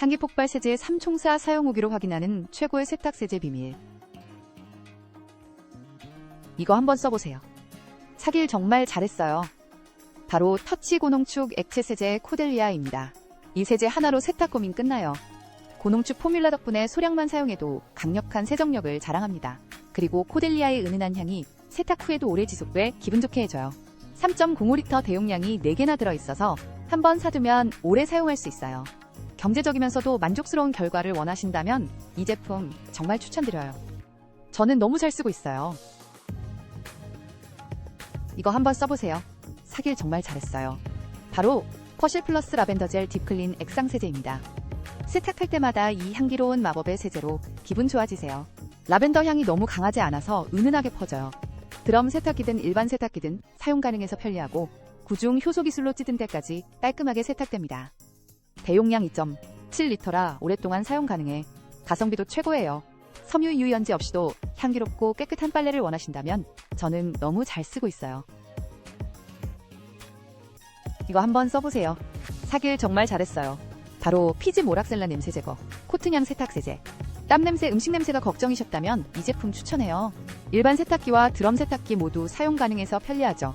향기 폭발 세제 3총사 사용 후기로 확인하는 최고의 세탁 세제 비밀. 이거 한번 써보세요. 사길 정말 잘했어요. 바로 터치 고농축 액체 세제 코델리아입니다. 이 세제 하나로 세탁 고민 끝나요. 고농축 포뮬라 덕분에 소량만 사용해도 강력한 세정력을 자랑합니다. 그리고 코델리아의 은은한 향이 세탁 후에도 오래 지속돼 기분 좋게 해줘요. 3.05리터 대용량이 4개나 들어있어서 한번 사두면 오래 사용할 수 있어요. 경제적이면서도 만족스러운 결과를 원하신다면 이 제품 정말 추천드려요. 저는 너무 잘 쓰고 있어요. 이거 한번 써보세요. 사길 정말 잘했어요. 바로 퍼실 플러스 라벤더 젤 딥클린 액상 세제입니다. 세탁할 때마다 이 향기로운 마법의 세제로 기분 좋아지세요. 라벤더 향이 너무 강하지 않아서 은은하게 퍼져요. 드럼 세탁기든 일반 세탁기든 사용 가능해서 편리하고 구중 효소 기술로 찌든 때까지 깔끔하게 세탁됩니다. 대용량 2.7리터라 오랫동안 사용 가능해 가성비도 최고예요. 섬유 유연제 없이도 향기롭고 깨끗한 빨래를 원하신다면 저는 너무 잘 쓰고 있어요. 이거 한번 써보세요. 사길 정말 잘했어요. 바로 피지 모락셀라 냄새 제거, 코트냥 세탁 세제. 땀 냄새, 음식 냄새가 걱정이셨다면 이 제품 추천해요. 일반 세탁기와 드럼 세탁기 모두 사용 가능해서 편리하죠.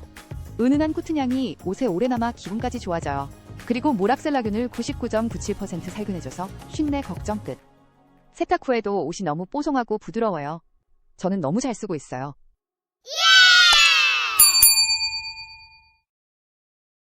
은은한 코트향이 옷에 오래 남아 기분까지 좋아져요. 그리고 모락셀라균을 99.97% 살균해줘서 쉰내 걱정 끝. 세탁 후에도 옷이 너무 뽀송하고 부드러워요. 저는 너무 잘 쓰고 있어요.